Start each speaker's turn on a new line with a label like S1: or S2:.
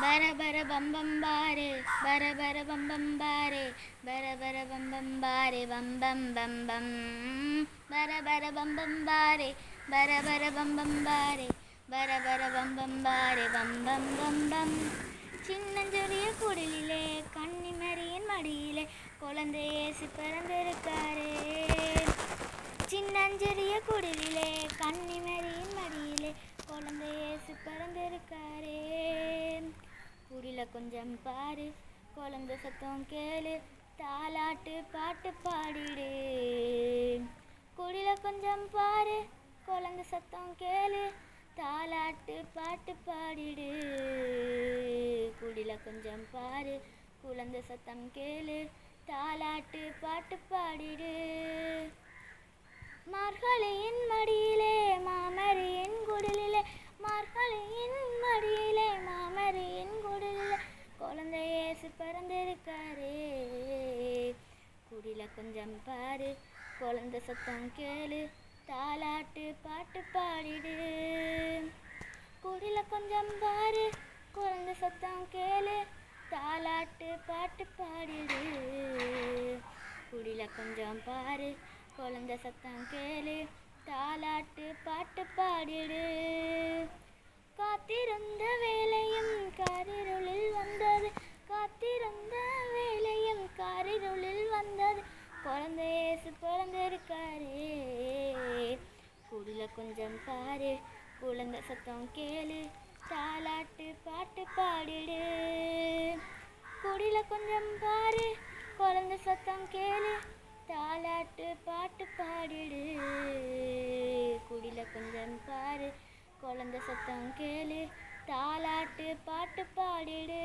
S1: பர பர பம்பம் பாரு பர பர பம்பம் பாரு பர பர பம்பம் பாரு பம்பம் பம்பம் பர பர பம்பம் பாரு பர பர பம்பம் பாரு பர பர பம்பம் பாரு பம்பம் பம்பம் சின்னஞ்சொரிய குடிலிலே கன்னிமரியின் மடியிலே குழந்தையே இயேசு பிறந்திருக்காரே. சின்னஞ்சிறிய குடிலிலே கன்னிமரியின் மடியிலே குடில கொஞ்சம் பாரு குழந்த சத்தம் கேளு தாலாட்டு பாட்டு பாடிடு. குடில கொஞ்சம் பாரு குழந்த சத்தம் கேளு தாலாட்டு பாட்டு பாடிடு. குடில கொஞ்சம் பாரு குழந்த சத்தம் கேளு தாலாட்டு பாட்டு பாடிடு. மார்கழியின் மடியிலே மாமன் கொஞ்சம் பாரு குழந்த சத்தம் கேளு தாலாட்டு பாட்டு பாடிடு. குடில கொஞ்சம் பாரு குழந்த சத்தம் கேளு தாலாட்டு பாட்டு பாடிடு. குடில கொஞ்சம் பாரு குழந்த சத்தம் கேளு தாலாட்டு பாட்டு பாடிடு. கொஞ்சம் பாரு குழந்தை சத்தம் கேளு. தாலாட்டு பாட்டு பாடிடு. குடில கொஞ்சம் பாரு குழந்தை சத்தம் கேளு. தாலாட்டு பாட்டு பாடிடு. குடில கொஞ்சம் பாரு குழந்தை சத்தம் கேளு. தாலாட்டு பாட்டு பாடிடு.